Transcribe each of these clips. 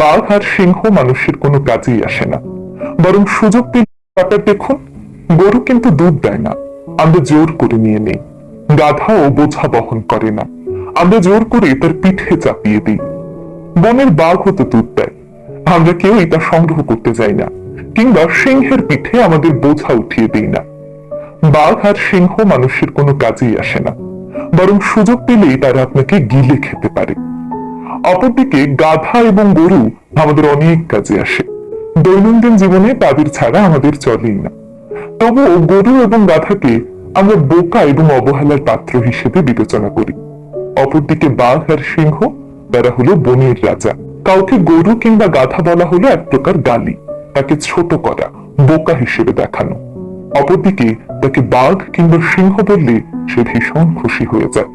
বাঘ আর সিংহ মানুষের কোনো কাজেই আসে না। বরং সুযোগ পেলে দেখুন, গরু কিন্তু দুধ দেয় না। আমরা জোর করে নিয়ে নেই। গাধাও বোঝা বহন করে না। আমরা জোর করে তার পিঠে চাপিয়ে দিই। বনের বাঘ হতো দুধ দেয়। আমরা কেউ এটা সংগ্রহ করতে যাই না, কিংবা সিংহের পিঠে আমাদের বোঝা উঠিয়ে দিই না। বাঘ আর সিংহ মানুষের কোনো কাজেই আসে না। বরং সুযোগ পেলেই তারা আপনাকে গিলে খেতে পারে। অপরদিকে গাধা এবং গরু আমাদের অনেক কাজে আসে। দৈনন্দিন জীবনে তাদের ছাড়া আমাদের চলেই না। তবুও গরু এবং গাধাকে আমরা বোকা এবং অবহেলার পাত্র হিসেবে বিবেচনা করি। অপরদিকে বাঘ আর সিংহ, তারা হলো বনের রাজা। কাউকে গরু কিংবা গাধা বলা হলো এক প্রকার গালি, তাকে ছোট করা, বোকা হিসেবে দেখানো। অপরদিকে তাকে বাঘ কিংবা সিংহ বললে সে ভীষণ খুশি হয়ে যায়।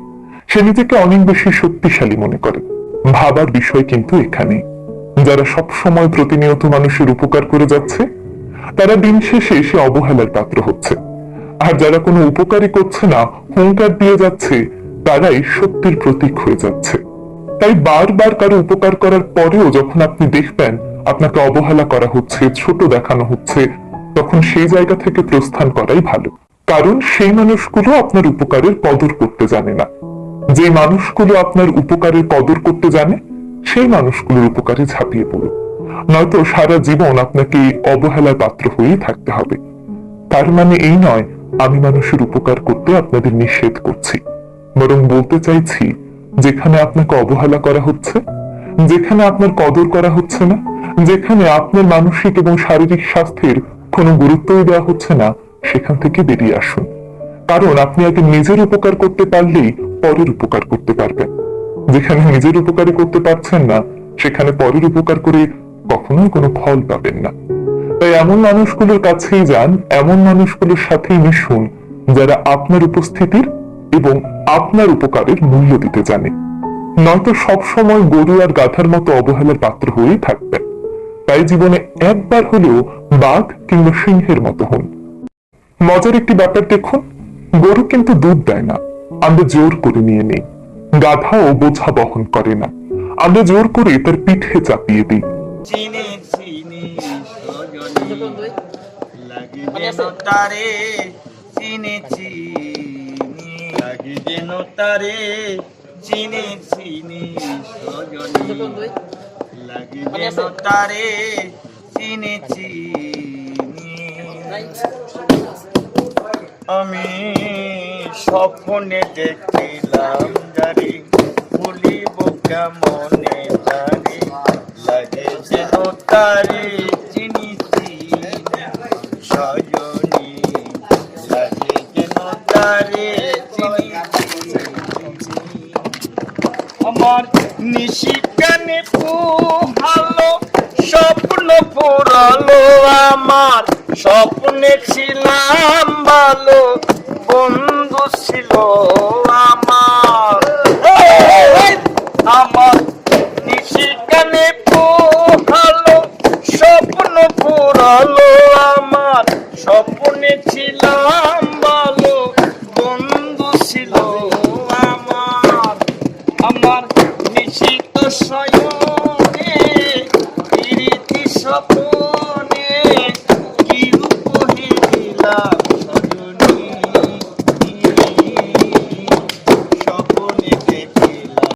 সে নিজেকে অনেক বেশি শক্তিশালী মনে করে। ভাবার বিষয় কিন্তু এখানে। যারা সব সময় প্রতিনিয়ত মানুষের উপকার করে যাচ্ছে, তারা দিন শেষে সে অবহেলার পাত্র হচ্ছে। আর যারা কোনো উপকারই করছে না, হুঙ্কার দিয়ে যাচ্ছে, তারাই সত্যের প্রতীক হয়ে যাচ্ছে। তাই বারবার কারও উপকার করার পরেও যখন আপনি দেখবেন আপনাকে অবহেলা করা হচ্ছে, ছোট দেখানো হচ্ছে, তখন সেই জায়গা থেকে প্রস্থান করাই ভালো। কারণ সেই মানুষগুলো আপনার উপকারের কদর করতে জানে না। যে মানুষগুলো আপনার উপকারের কদর করতে জানে, সেই মানুষগুলোর উপকারে ঝাঁপিয়ে পড়ুন। নয়তো সারা জীবন আপনাকে অবহেলার পাত্র হয়েই থাকতে হবে। তার মানে এই নয়, আমি মানুষের উপকার করতে আপনাদের নিষেধ করছি। বরং বলতে চাইছি, যেখানে আপনাকে অবহেলা করা হচ্ছে, যেখানে আপনার কদর করা হচ্ছে না, যেখানে আপনার মানসিক এবং শারীরিক স্বাস্থ্যের কোনো গুরুত্বই দেওয়া হচ্ছে না, সেখান থেকে বেরিয়ে আসুন। কারণ আপনি আগে নিজের উপকার করতে পারলেই পরের উপকার করতে পারবেন। যেখানে নিজের উপকারই করতে পারছেন না, সেখানে পরের উপকার করে কখনোই কোনো ফল পাবেন না। তাই এমন মানুষগুলোর কাছেই যান, এমন মানুষগুলোর সাথেই মিশুন, যারা আপনার উপস্থিতির এবং আপনার উপকারের মূল্য দিতে জানে। নয়তো সবসময় গরু আর গাধার মতো অবহেলার পাত্র হয়েই থাকবেন। তাই জীবনে একবার হলেও বাঘ কিংবা সিংহের মতো হন। মজার একটি ব্যাপার দেখুন, গরু কিন্তু দুধ দেয় না। আমরা জোর করে নিয়ে নেই। গাধাও বোঝা বহন করে না। আমরা জোর করে তার পিঠে চাপিয়ে দিই। আমি স্বপ্নে দেখিলাম জারি ভুলিব কেমনে জানি। লাগে যেন তারে চিনি চিনি সজনী লাগে যেন তারে আমার নিশিকানে পুহালো স্বপ্ন পুরালো আমার। স্বপ্নে ছিলাম ভালো বন্ধু। বন্ধু ছিল আমার। আমার নিশিকানে পোহালো স্বপ্ন পুরালো আমার। স্বপ্নে ছিলাম ভালো বন্ধু ছিল আমার। আমার নিশিত স্বয়নে স্বপ্নে কি রূপ হয়ে দিলাম